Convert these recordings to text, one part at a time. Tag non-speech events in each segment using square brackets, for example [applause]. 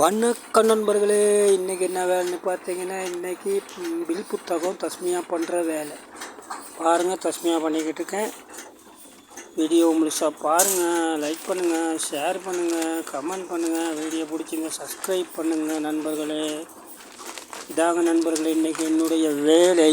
வணக்கம் நண்பர்களே. இன்றைக்கி என்ன வேலைன்னு பார்த்தீங்கன்னா இன்றைக்கி பில் புத்தகம் தஸ்மியா பண்ணுற வேலை. பாருங்கள் தஸ்மியா பண்ணிக்கிட்டு இருக்கேன். வீடியோ முழுசாக பாருங்கள் லைக் பண்ணுங்கள் ஷேர் பண்ணுங்கள் கமெண்ட் பண்ணுங்கள் வீடியோ பிடிச்சிங்க சப்ஸ்கிரைப் பண்ணுங்கள் நண்பர்களே. இதாங்க நண்பர்களே இன்றைக்கி என்னுடைய வேலை.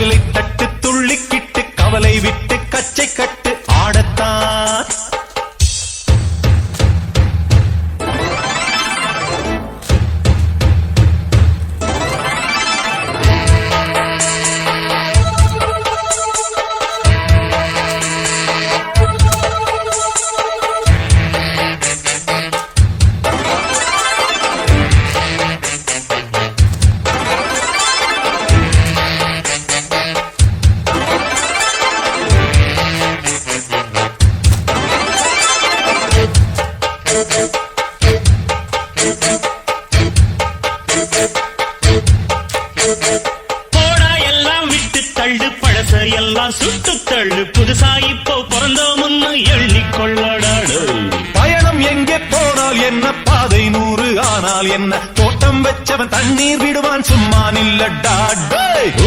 populate பழச எல்லாம் சுட்டு தள்ளு. புதுசா இப்போ பிறந்தோம்னு எண்ணிக்கொள்ளடாடு பயணம் எங்கே போனால் என்ன? பாதை நூறு ஆனால் என்ன? தோட்டம் வச்சவன் தண்ணீர் விடுவான் சும்மா நில்லடா.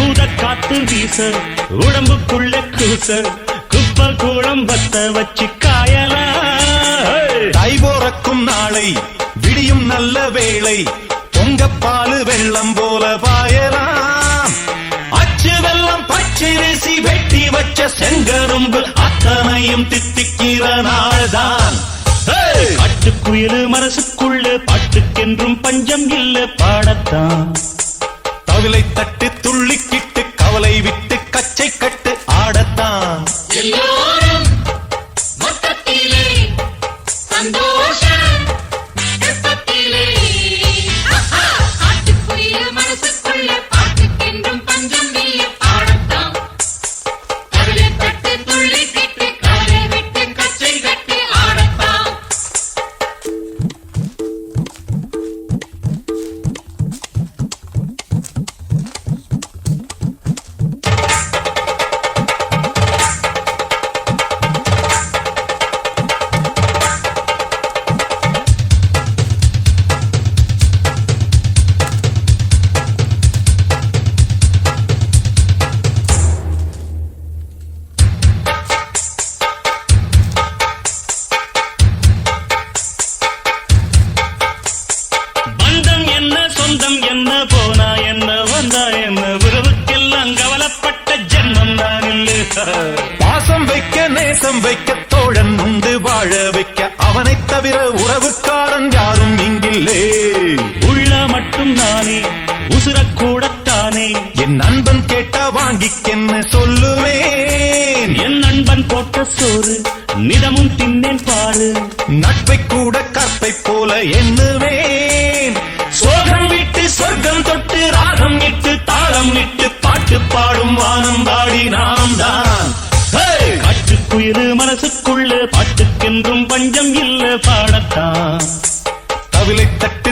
ஊத காத்து வீச உடம்புக்குள்ள கூச குப்ப கூடம் பத்த வச்சு காயலா. தை போறக்கும் நாளை விடியும் நல்ல வேளை பொங்கப்பாலு வெள்ளம் போல பாயலாம் அச்சு வெள்ளம் பச்சரிசி வெட்டி வச்ச செங்கரும்பு அத்தனையும் தித்திக்கிற நாள்தான். ஹே! காட்டுக்குயிலு மனசுக்குள்ள பாட்டுக்கென்றும் பஞ்சம் இல்ல பாடத்தான். தவிலை தட்டு துள்ளிக்கிட்டு கவலை விட்டு கச்சை கட்டு ஆடத்தான். மட்டும் நானே உசுரக்கூடத்தானே? என் நண்பன் கேட்டா வாங்கிக்கென்னு சொல்லுவேன். என் நண்பன் போட்ட சோறு நிதமும் தின்னேன் பாரு. நட்பை கூட கற்பை போல எண்ணுவேன். சோகம் விட்டு சொர்க்கம் தொட்டு ராகம் விட்டு தாளம் விட்டு பாட்டு பாடும் வானம் பாடி நாம் தான். காட்டுக்குயிலு மனசுக்குள்ள பாட்டுக்கென்றும் பஞ்சம் இல்ல பாடத்தான். தவிலை தட்டு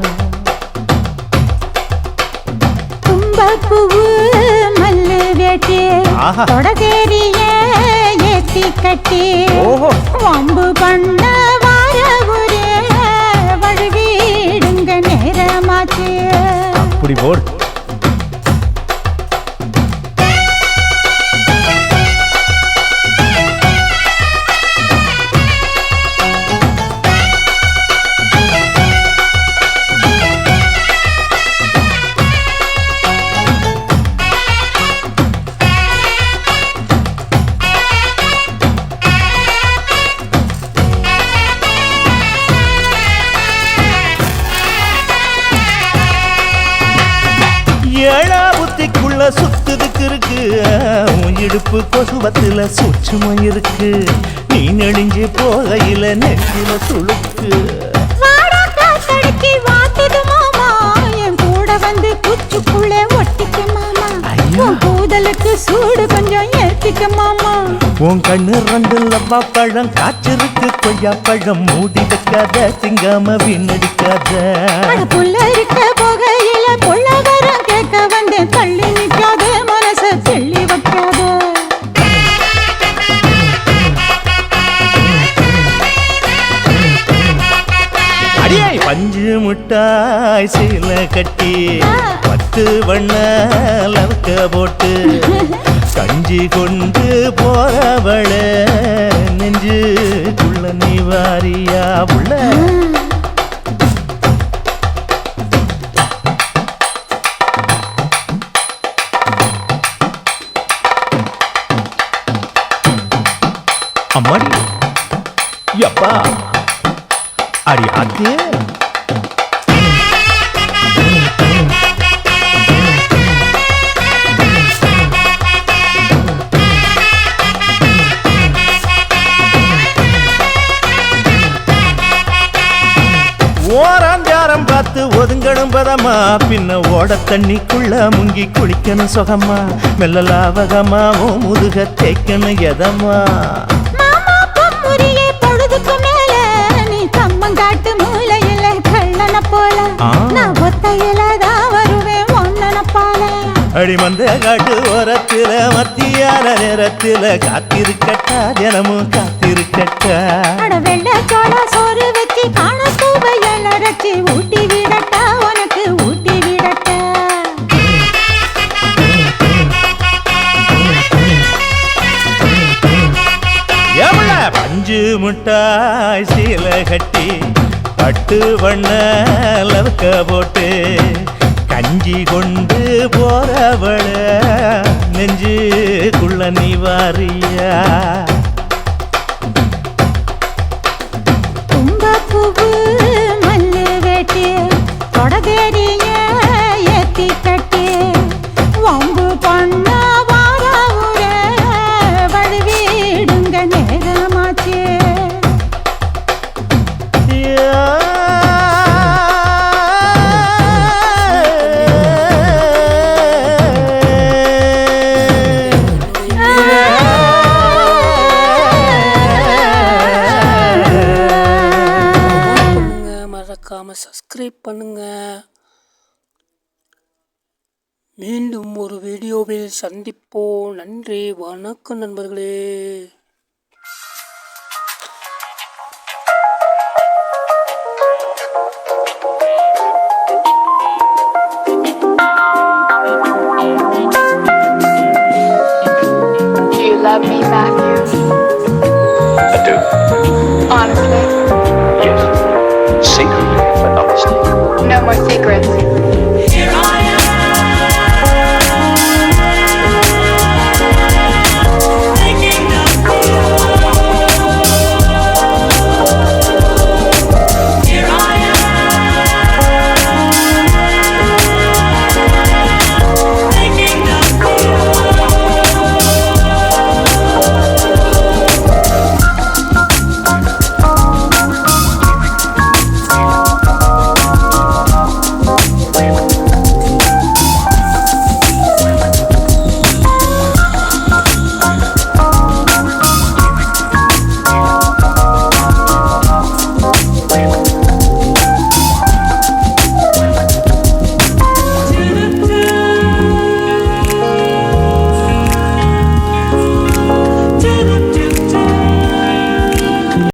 தும்பப்பூவு மல்லு வேட்டி ஆஹா. தொடதேரிய ஏத்தி கட்டி. வம்பு பண்ண வார ஒரே வழுவிடுங்க நேரமாச்சு அப்படி போடு இடுப்பு கொசுவத்துல சூட்சுமம் இருக்கு. நீ நெடுஞ்சு போகையில நெஞ்சில துளுக்கு. சூடு கொஞ்சம் ஏத்திக்க மாமா. உன் கண்ணு ரெண்டு லவ்வா பழம் காய்ச்சிருக்கு கொய்யா பழம். மூடி வைக்காத திங்காம வீணடிக்காத. புள்ள இருக்க போகையில புள்ள வரம் கேட்க வந்தேன். முட்டாய் சீல கட்டி பத்து வண்ண லவுக்க போட்டு [laughs] கஞ்சி கொண்டு போறவள நெஞ்சுக்குள்ள நீ வாரியா உள்ள. அம்மாடி. யப்பா. அடி ஆத்தே ஒதுங்கணும் பதமா பின்ன ஓட தண்ணிக்குள்ள முங்கி குளிக்கணும் சுகமா மெல்ல லாவகமா ஓ முதுக தேய்க்கணும் எதமா மாமா பொம்முரியே பொழுதுக்கு மேல. நீ கம்மங்காட்டு மூலையில கள்ளன போல. ஆ. நான் ஒத்தையில தான் வருவேன் ஒன்னன போல. அடி மந்த காட்டு ஓரத்துல மத்தியான நேரத்துல காத்திருக்கட்டா தினமும் காத்திருக்கட்டா. வெள்ளை சோறு வச்சு காண அரைச்சி ஊட்டி விடட்டா? உனக்கு ஊட்டி விடட்டா? எவ்வள பஞ்சு முட்டாய் சீல கட்டி பட்டு வண்ண லவுக்க போட்டு கஞ்சி கொண்டு போறவள நெஞ்சுக்குள்ள நீ வாரியா? மறக்காம சப்ஸ்கிரைப் பண்ணுங்க மீண்டும் ஒரு வீடியோவில் சந்திப்போம் நன்றி வணக்கம் நண்பர்களே Do you love me, Matthew? I do. Honestly? Yes. Honestly. No more secrets.